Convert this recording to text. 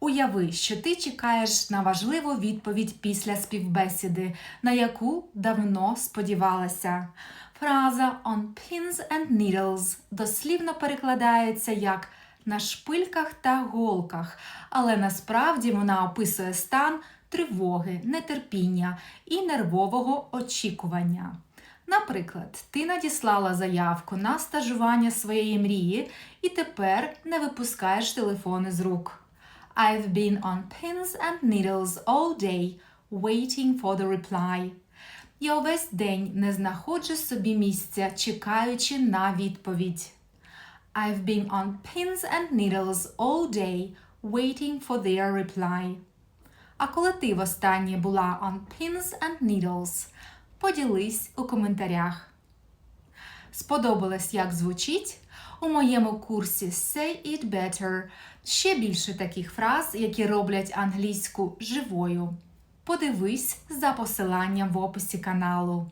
Уяви, що ти чекаєш на важливу відповідь після співбесіди, на яку давно сподівалася. Фраза on pins and needles дослівно перекладається як на шпильках та голках, але насправді вона описує стан тривоги, нетерпіння і нервового очікування. Наприклад, ти надіслала заявку на стажування своєї мрії і тепер не випускаєш телефони з рук. I've been on pins and needles all day, waiting for the reply. Я увесь день не знаходжу собі місця, чекаючи на відповідь. I've been on pins and needles all day, waiting for their reply. А коли ти востаннє була on pins and needles, поділись у коментарях. Сподобалось, як звучить? У моєму курсі Say It Better ще більше таких фраз, які роблять англійську живою. Подивись за посиланням в описі каналу.